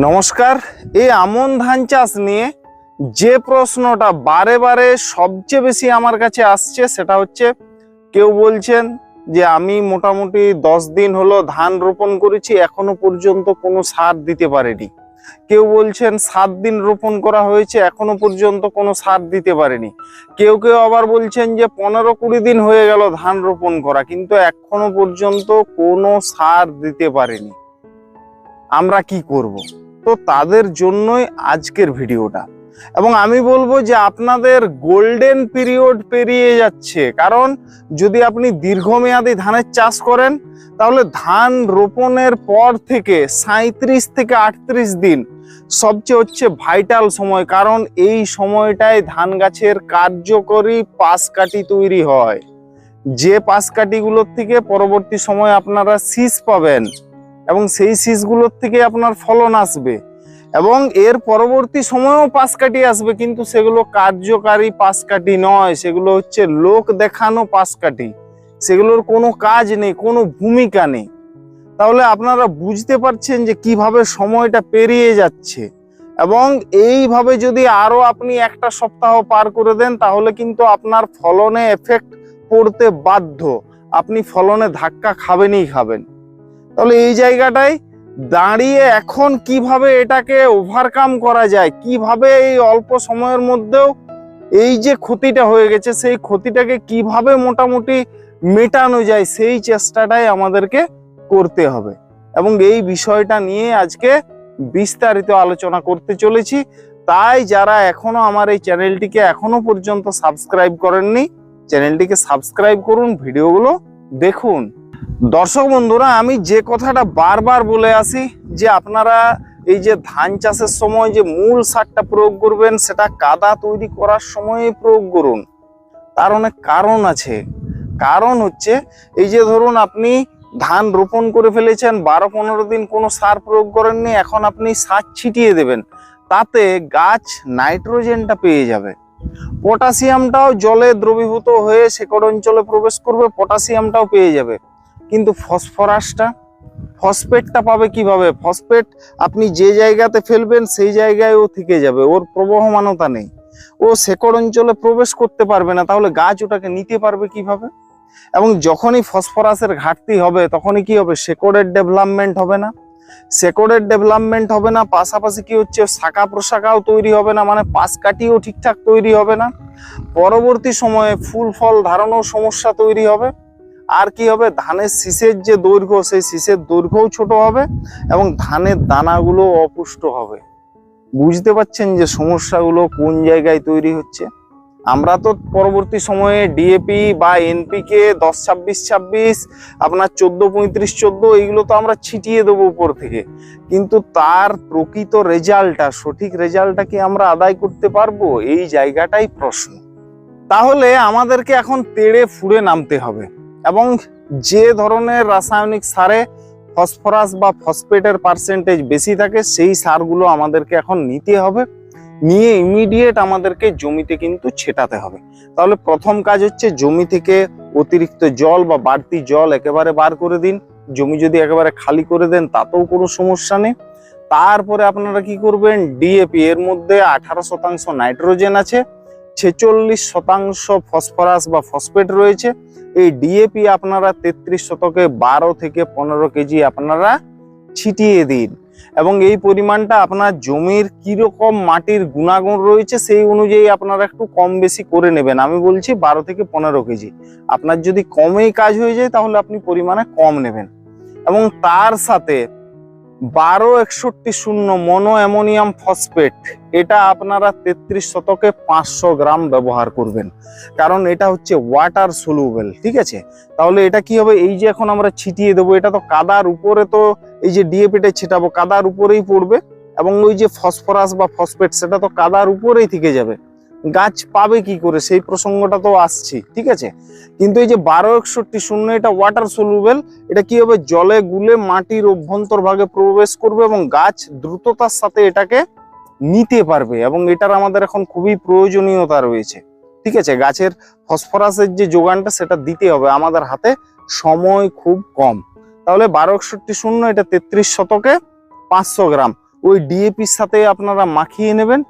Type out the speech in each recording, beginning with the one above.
নমস্কার, এই আমন ধান চাষ নিয়ে যে প্রশ্নটা বারে বারে সবচেয়ে বেশি আমার কাছে আসছে সেটা হচ্ছে, কেউ বলছেন যে আমি মোটামুটি দশ দিন হলো ধান রোপণ করেছি, এখনও পর্যন্ত কোনো সার দিতে পারেনি। কেউ বলছেন সাত দিন রোপণ করা হয়েছে, এখনও পর্যন্ত কোনো সার দিতে পারেনি। কেউ কেউ আবার বলছেন যে পনেরো কুড়ি দিন হয়ে গেল ধান রোপণ করা, কিন্তু এখনও পর্যন্ত কোনো সার দিতে পারেনি। আমরা কি করব? তো তাদের জন্যই আজকের ভিডিওটা। এবং আমি বলব যে আপনাদের গোল্ডেন পিরিয়ড পেরিয়ে যাচ্ছে। কারণ যদি আপনি দীর্ঘমেয়াদী ধানের চাষ করেন, তাহলে ধান রোপণের পর থেকে সাঁত্রিশ থেকে আটত্রিশ দিন সবচেয়ে হচ্ছে ভাইটাল সময়। কারণ এই সময়টায় ধান গাছের কার্যকরী পাশ কাঠি তৈরি হয়। যে পাশ কাঠিগুলোর থেকে পরবর্তী সময় আপনারা শীষ পাবেন। এবং সেই শীষগুলোর থেকে আপনার ফলন আসবে। এবং এর পরবর্তী সময়েও পাশ কাটি আসবে, কিন্তু সেগুলো কার্যকারী পাশ কাটি নয়, সেগুলো হচ্ছে লোক দেখানো পাশ কাটি সেগুলোর কোনো কাজ নেই, কোনো ভূমিকা নেই। তাহলে আপনারা বুঝতে পারছেন যে কীভাবে সময়টা পেরিয়ে যাচ্ছে। এবং এইভাবে যদি আরও আপনি একটা সপ্তাহ পার করে দেন, তাহলে কিন্তু আপনার ফলনে এফেক্ট পড়তে বাধ্য। আপনি ফলনে ধাক্কা খাবেনই খাবেন। তাহলে এই জায়গাটায় দাঁড়িয়ে এখন কীভাবে এটাকে ওভারকাম করা যায়? কীভাবে এই অল্প সময়ের মধ্যেও এই যে ক্ষতিটা হয়ে গেছে, সেই ক্ষতিটাকে কীভাবে মোটামুটি মেটানো যায়, সেই চেষ্টাটাই আমাদেরকে করতে হবে। এবং এই বিষয়টা নিয়ে আজকে বিস্তারিত আলোচনা করতে চলেছি। তাই যারা এখনও আমার এই চ্যানেলটিকে এখনও পর্যন্ত সাবস্ক্রাইব করেননি, চ্যানেলটিকে সাবস্ক্রাইব করুন, ভিডিওগুলো দেখুন। দর্শক বন্ধুরা, আমি যে কথাটা বারবার বলে আসি যে আপনারা এই যে ধান চাষের সময় যে মূল সারটা প্রয়োগ করবেন, সেটা কাদা তৈরি করার সময় প্রয়োগ করুন। তার অনেক কারণ আছে। কারণ হচ্ছে, এই যে ধরুন আপনি ধান রোপণ করে ফেলেছেন, বারো পনেরো দিন কোনো সার প্রয়োগ করেননি, এখন আপনি সার ছিটিয়ে দেবেন। তাতে গাছ নাইট্রোজেনটা পেয়ে যাবে। পটাশিয়ামটাও জলে দ্রবীভূত হয়ে শেকড় অঞ্চলে প্রবেশ করবে, পটাশিয়ামটাও পেয়ে যাবে। কিন্তু ফসফরাসটা, ফসফেটটা পাবে কীভাবে? ফসফেট আপনি যে জায়গাতে ফেলবেন, সেই জায়গায় ও থেকে যাবে। ওর প্রবহমানতা নেই। ও শেকড় অঞ্চলে প্রবেশ করতে পারবে না, তাহলে গাছ ওটাকে নিতে পারবে কীভাবে? এবং যখনই ফসফরাসের ঘাটতি হবে, তখনই কি হবে? শেকড়ের ডেভেলপমেন্ট হবে না। শেকড়ের ডেভেলপমেন্ট হবে না, পাশাপাশি কি হচ্ছে? শাখা প্রশাখাও তৈরি হবে না মানে পাশ কাটিও ঠিকঠাক তৈরি হবে না। পরবর্তী সময়ে ফুল ফল ধারণও সমস্যা তৈরি হবে। আর কি হবে? ধানের শীষের যে দৈর্ঘ্য, সেই শীষের দৈর্ঘ্যও ছোট হবে এবং ধানের দানাগুলো অপুষ্ট হবে। বুঝতে পারছেন যে সমস্যাগুলো কোন জায়গায় তৈরি হচ্ছে? আমরা তো পরবর্তী সময়ে ডিএপি বা এনপিকে দশ, ছাব্বিশ ছাব্বিশ, আপনার চোদ্দ, পঁয়ত্রিশ, চোদ্দ, এইগুলো তো আমরা ছিটিয়ে দেবো উপর থেকে। কিন্তু তার প্রকৃত রেজাল্টটা, সঠিক রেজাল্টটা কি আমরা আদায় করতে পারব? এই জায়গাটাই প্রশ্ন। তাহলে আমাদেরকে এখন তেড়ে ফুড়ে নামতে হবে। এবং যে ধরনের রাসায়নিক সারে ফসফরাস বা ফসফেটের পার্সেন্টেজ বেশি থাকে, সেই সারগুলো আমাদেরকে এখন নিতে হবে। নিয়ে ইমিডিয়েট আমাদেরকে জমিতে কিন্তু ছেটাতে হবে। তাহলে প্রথম কাজ হচ্ছে জমি থেকে অতিরিক্ত জল বা বাড়তি জল একেবারে বার করে দিন। জমি যদি একেবারে খালি করে দেন, তাতেও কোনো সমস্যা নেই। তারপরে আপনারা কি করবেন? ডিএপি এর মধ্যে আঠারো শতাংশ নাইট্রোজেন আছে, ছেচল্লিশ শতাংশ ফসফরাস বা ফসফেট রয়েছে। এই ডিএপি আপনারা তেত্রিশ শতকে বারো থেকে পনেরো কেজি আপনারা ছিটিয়ে দিন। এবং এই পরিমাণটা আপনার জমির কীরকম মাটির গুণাগুণ রয়েছে সেই অনুযায়ী আপনারা একটু কম বেশি করে নেবেন। আমি বলছি বারো থেকে পনেরো কেজি। আপনার যদি কমেই কাজ হয়ে যায় তাহলে আপনি পরিমাণে কম নেবেন। এবং তার সাথে বারো একষট্টি শূন্য মনো অ্যামোনিয়াম ফসফেট। এটা আপনারা তেত্রিশ শতকে পাঁচশো গ্রাম ব্যবহার করবেন। কারণ এটা হচ্ছে ওয়াটার সলুবেল ঠিক আছে? তাহলে এটা কি হবে? এই যে এখন আমরা ছিটিয়ে দেবো, এটা তো কাদার উপরে তো এই যে ডিএপিটা ছিটাবো, কাদার উপরেই পড়বে এবং ওই যে ফসফরাস বা ফসফেট সেটা তো কাদার উপরেই থেকে যাবে। গাছ পাবে কি করে? সেই প্রসঙ্গটা তো আসছি, ঠিক আছে? কিন্তু এই যে বারো একষট্টি শূন্য, এটা ওয়াটার সলুবেল এটা কি হবে? জলে গুলে মাটির অভ্যন্তর ভাগে প্রবেশ করবে এবং গাছ দ্রুততার সাথে এটাকে নিতে পারবে এবং এটার আমাদের এখন খুবই প্রয়োজনীয়তা রয়েছে, ঠিক আছে? গাছের ফসফরাসের যে যোগানটা, সেটা দিতে হবে আমাদের হাতে সময় খুব কম। তাহলে বারো একষট্টি শূন্য, এটা তেত্রিশ শতকে পাঁচশো গ্রাম। ওই ডিএপির সাথে আপনারা মাখিয়ে নেবেন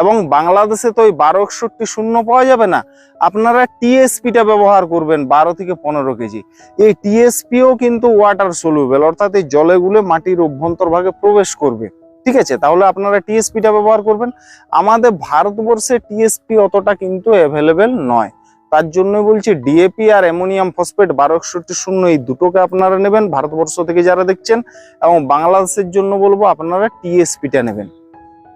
এবং বাংলাদেশে তো ওই বারো একষট্টি শূন্য পাওয়া যাবে না, আপনারা টিএসপিটা ব্যবহার করবেন বারো থেকে পনেরো কেজি। এই টিএসপিও কিন্তু ওয়াটার সলিউবেল অর্থাৎ এই জলে গুলে মাটির অভ্যন্তর ভাগে প্রবেশ করবে। ঠিক আছে? তাহলে আপনারা টিএসপিটা ব্যবহার করবেন। আমাদের ভারতবর্ষে টিএসপি অতটা কিন্তু অ্যাভেলেবেল নয়। তার জন্য বলছি ডিএপি আর অ্যামোনিয়াম ফসফেট বারো একষট্টি শূন্য এই দুটোকে আপনারা নেবেন। ভারতবর্ষ থেকে যারা দেখছেন এবং বাংলাদেশের জন্য বলব আপনারা টিএসপিটা নেবেন।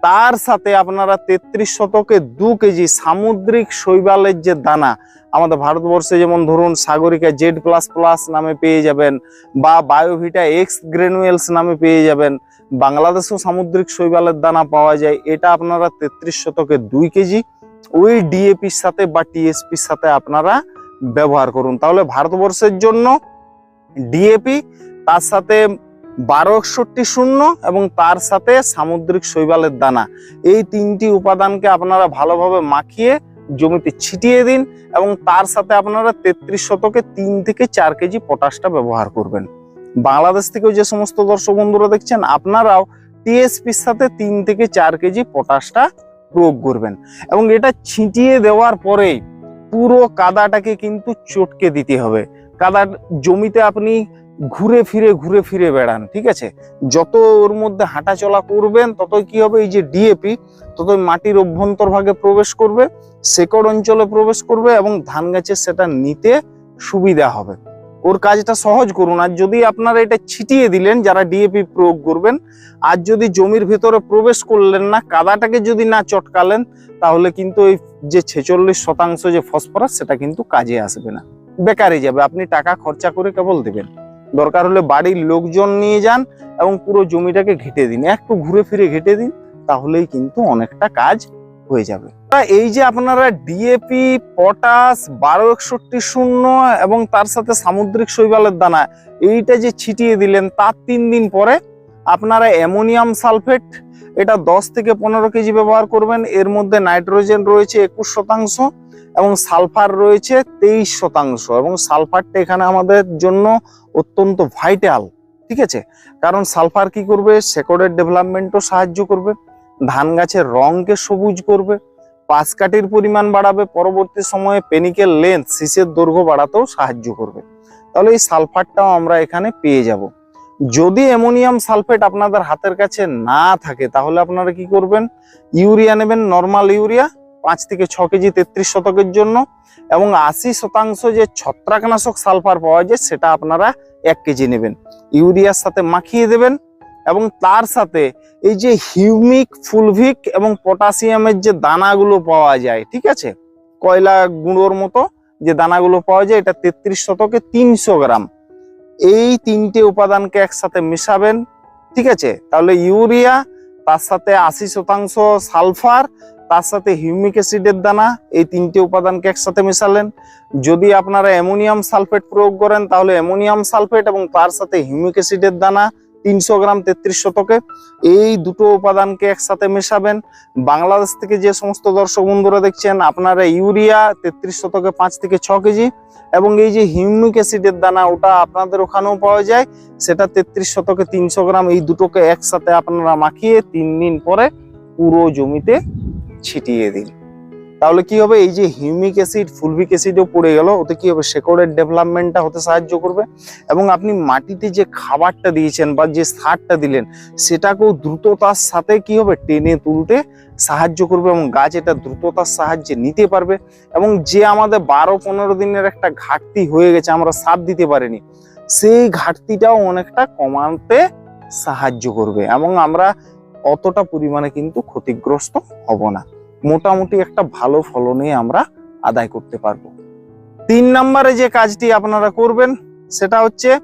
তার সাথে আপনারা তেত্রিশ শতকে দু কেজি সামুদ্রিক শৈবালের যে দানা আমাদের ভারতবর্ষে যেমন ধরুন সাগরিকা জেড প্লাস প্লাস নামে পেয়ে যাবেন বা বায়োভিটা এক্স গ্রেনুয়েলস নামে পেয়ে যাবেন, বাংলাদেশেও সামুদ্রিক শৈবালের দানা পাওয়া যায়। এটা আপনারা তেত্রিশ শতকে দুই কেজি ওই ডিএপির সাথে বা টিএসপির সাথে আপনারা ব্যবহার করুন। তাহলে ভারতবর্ষের জন্য ডিএপি, তার সাথে বারো একষট্টি শূন্য এবং তার সাথে সামুদ্রিক শৈবালের দানা। এই তিনটি উপাদানকে আপনারা ভালোভাবে মাখিয়ে জমিতে ছিটিয়ে দিন এবং তার সাথে আপনারা তেত্রিশ শতকে তিন থেকে চার কেজি পটাশটা ব্যবহার করবেন। বাংলাদেশ থেকেও যে সমস্ত দর্শক বন্ধুরা দেখছেন, আপনারাও টিএসপির সাথে তিন থেকে চার কেজি পটাশটা প্রয়োগ করবেন। এবং এটা ছিটিয়ে দেওয়ার পরেই পুরো কাদাটাকে কিন্তু চটকে দিতে হবে। কাদার জমিতে আপনি ঘুরে ফিরে ঘুরে ফিরে বেড়ান, ঠিক আছে? যত ওর মধ্যে হাঁটা চলা করবেন, ততই কি হবে? এই যে ডিএপি ততই মাটির অভ্যন্তর ভাগে প্রবেশ করবে, শেকড় অঞ্চলে প্রবেশ করবে এবং ধান গাছের সেটা নিতে সুবিধা হবে। ওর কাজটা সহজ করুন। আর যদি আপনারা এটা ছিটিয়ে দিলেন, যারা ডিএপি প্রয়োগ করবেন, আর যদি জমির ভেতরে প্রবেশ করলেন না, কাদাটাকে যদি না চটকালেন, তাহলে কিন্তু ওই যে ছেচল্লিশ শতাংশ যে ফসফরাস, সেটা কিন্তু কাজে আসবে না। বেকারে যাবে। আপনি টাকা খরচা করে কেবল দেবেন। দরকার হলে বাড়ির লোকজন নিয়ে যান এবং পুরো জমিটাকে ঘেটে দিন। একটু ঘুরে ফিরে ঘেটে দিন, তাহলেই কিন্তু অনেকটা কাজ হয়ে যাবে। এই যে আপনারা ডিএপি পটাশ বারো একষট্টি শূন্য এবং তার সাথে সামুদ্রিক শৈবালের দানা, এইটা যে ছিটিয়ে দিলেন, তার তিন দিন পরে আপনারা অ্যামোনিয়াম সালফেট, এটা দশ থেকে পনেরো কেজি ব্যবহার করবেন। এর মধ্যে নাইট্রোজেন রয়েছে একুশ শতাংশ এবং সালফার রয়েছে তেইশ শতাংশ এবং সালফারটা এখানে আমাদের জন্য অত্যন্ত ভাইটাল, ঠিক আছে? কারণ সালফার কি করবে? শেকড়ের ডেভেলপমেন্টও সাহায্য করবে ধান গাছের রংকে সবুজ করবে পাশ কাঠির পরিমাণ বাড়াবে, পরবর্তী সময়ে পেনিকের লেন্থ শীষের দৈর্ঘ্য বাড়াতেও সাহায্য করবে। তাহলে এই সালফারটাও আমরা এখানে পেয়ে যাব। যদি অ্যামোনিয়াম সালফেট আপনাদের হাতের কাছে না থাকে, তাহলে আপনারা কি করবেন? ইউরিয়া নেবেন নর্মাল ইউরিয়া, পাঁচ থেকে ছ কেজি তেত্রিশ শতকের জন্য, এবং আশি শতাংশ যে ছত্রাকনাশক সালফার পাওয়া যায়, সেটা আপনারা এক কেজি নেবেন। ইউরিয়ার সাথে মাখিয়ে দেবেন এবং তার সাথে এই যে হিউমিক, ফুলভিক এবং পটাশিয়ামের যে দানাগুলো পাওয়া যায়, ঠিক আছে? কয়লা গুঁড়োর মতো যে দানাগুলো পাওয়া যায়, এটা তেত্রিশ শতকে তিনশো গ্রাম। এই তিনটে উপাদানকে একসাথে মেশাবেন, ঠিক আছে? তাহলে ইউরিয়া, তার সাথে আশি শতাংশ সালফার, তার সাথে হিউমিক অ্যাসিডের দানা, এই তিনটে উপাদানকে একসাথে মেশালেন। যদি আপনারা অ্যামোনিয়াম সালফেট প্রয়োগ করেন, তাহলে অ্যামোনিয়াম সালফেট এবং তার সাথে হিউমিক অ্যাসিডের দানা তিনশো গ্রাম তেত্রিশ শতকে এই দুটো উপাদানকে একসাথে মেশাবেন। বাংলাদেশ থেকে যে সমস্ত দর্শক বন্ধুরা দেখছেন, আপনারা ইউরিয়া তেত্রিশ শতকে পাঁচ থেকে ছ কেজি এবং এই যে হিউমিক অ্যাসিডের দানা, ওটা আপনাদের ওখানেও পাওয়া যায়। সেটা তেত্রিশ শতকে তিনশো গ্রাম, এই দুটোকে একসাথে আপনারা মাখিয়ে তিন দিন পরে পুরো জমিতে ছিটিয়ে দিন। তাহলে কি হবে? এই যে হিউমিক অ্যাসিড, ফুলভিক অ্যাসিডও পড়ে গেল। ওতে কি হবে? শেকড়ের ডেভেলপমেন্টটা হতে সাহায্য করবে। এবং আপনি মাটিতে যে খাবারটা দিয়েছেন বা যে সারটা দিলেন, সেটাকেও দ্রুততার সাথে কি হবে? টেনে তুলতে সাহায্য করবে এবং গাছ এটা দ্রুততার সাহায্যে নিতে পারবে। এবং যে আমাদের বারো পনেরো দিনের একটা ঘাটতি হয়ে গেছে, আমরা সার দিতে পারিনি, সেই ঘাটতিটাও অনেকটা কমাতে সাহায্য করবে। এবং আমরা অতটা পরিমাণে কিন্তু ক্ষতিগ্রস্ত হব না। মোটামুটি একটা ভালো ফলনে আমরা আদায় করতে পারব। তিন নম্বরে যে কাজটি আপনারা করবেন, সেটা হচ্ছে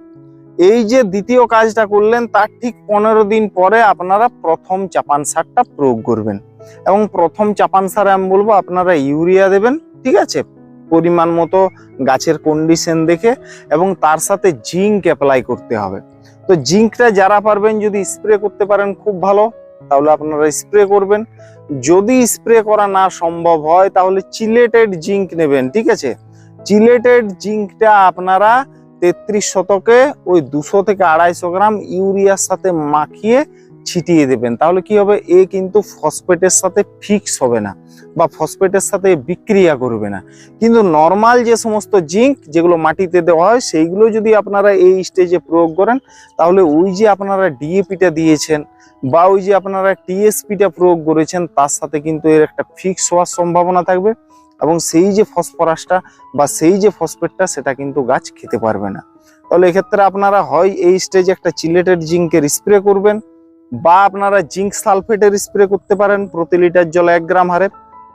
এই যে দ্বিতীয় কাজটা করলেন, তার ঠিক পনেরো দিন পরে আপনারা প্রথম চাপান সারটা প্রয়োগ করবেন। এবং প্রথম চাপান সারে আমি বলব, আপনারা ইউরিয়া দেবেন, ঠিক আছে? পরিমাণ মতো গাছের কন্ডিশন দেখে এবং তার সাথে জিঙ্ক অ্যাপ্লাই করতে হবে। তো জিঙ্কটা যারা পারবেন যদি স্প্রে করতে পারেন, খুব ভালো। তাহলে আপনারা স্প্রে করবেন। যদি স্প্রে করা না সম্ভব হয়, তাহলে চিলেটেড জিঙ্ক নেবেন, ঠিক আছে? চিলেটেড জিঙ্কটা আপনারা তেত্রিশ শতকে ওই দুশো থেকে আড়াইশো গ্রাম ইউরিয়ার সাথে মাখিয়ে ছিটিয়ে দেবেন, তাহলে কি হবে? এ কিন্তু ফসফেটের সাথে ফিক্স হবে না বা ফসফেটের সাথে বিক্রিয়া করবে না। কিন্তু নর্মাল যে সমস্ত জিঙ্ক যেগুলো মাটিতে দেওয়া হয়, সেইগুলো যদি আপনারা এই স্টেজে প্রয়োগ করেন, তাহলে ওই যে আপনারা ডিএপিটা দিয়েছেন বা ওই যে আপনারা টিএসপিটা প্রয়োগ করেছেন, তার সাথে কিন্তু এর একটা ফিক্স হওয়ার সম্ভাবনা থাকবে এবং সেই যে ফসফরাসটা বা সেই যে ফসফেটটা, সেটা কিন্তু গাছ খেতে পারবে না। তাহলে এক্ষেত্রে আপনারা হয় এই স্টেজে একটা চিলেটেড জিঙ্কের স্প্রে করবেন বা আপনারা জিঙ্ক সালফেটের স্প্রে করতে পারেন প্রতি লিটার জলে এক গ্রাম হারে।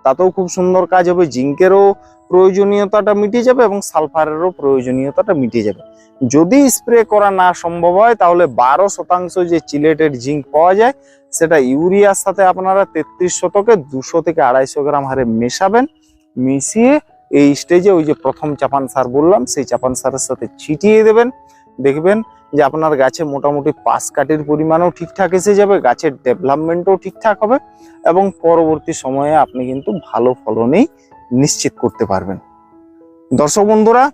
তাতেও খুব সুন্দর কাজ হবে। জিঙ্কেরও প্রয়োজনীয়তাটা মিটে যাবে এবং সালফারেরও প্রয়োজনীয়তাটা মিটে যাবে। যদি স্প্রে করা না সম্ভব হয়, তাহলে বারো শতাংশ যে চিলেটেড জিঙ্ক পাওয়া যায়, সেটা ইউরিয়ার সাথে আপনারা তেত্রিশ শতকে দুশো থেকে আড়াইশো গ্রাম হারে মেশাবেন। মিশিয়ে এই স্টেজে ওই যে প্রথম চাপান সার বললাম, সেই চাপান সারের সাথে ছিটিয়ে দেবেন। দেখবেন যে আপনার গাছে মোটামুটি পাশ কাটির পরিমাণও ঠিকঠাক এসে যাবে, গাছের ডেভেলপমেন্টও ঠিকঠাক হবে এবং পরবর্তী সময়ে আপনি কিন্তু ভালো ফলনই নিশ্চিত করতে পারবেন। দর্শক বন্ধুরা,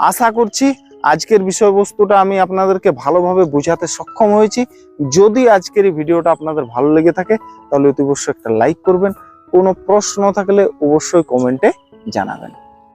আশা করছি আজকের বিষয়বস্তুটা আমি আপনাদেরকে ভালোভাবে বোঝাতে সক্ষম হয়েছি। যদি আজকের এই ভিডিওটা আপনাদের ভালো লেগে থাকে, তাহলে অতি অবশ্যই একটা লাইক করবেন। কোনো প্রশ্ন থাকলে অবশ্যই কমেন্টে জানাবেন।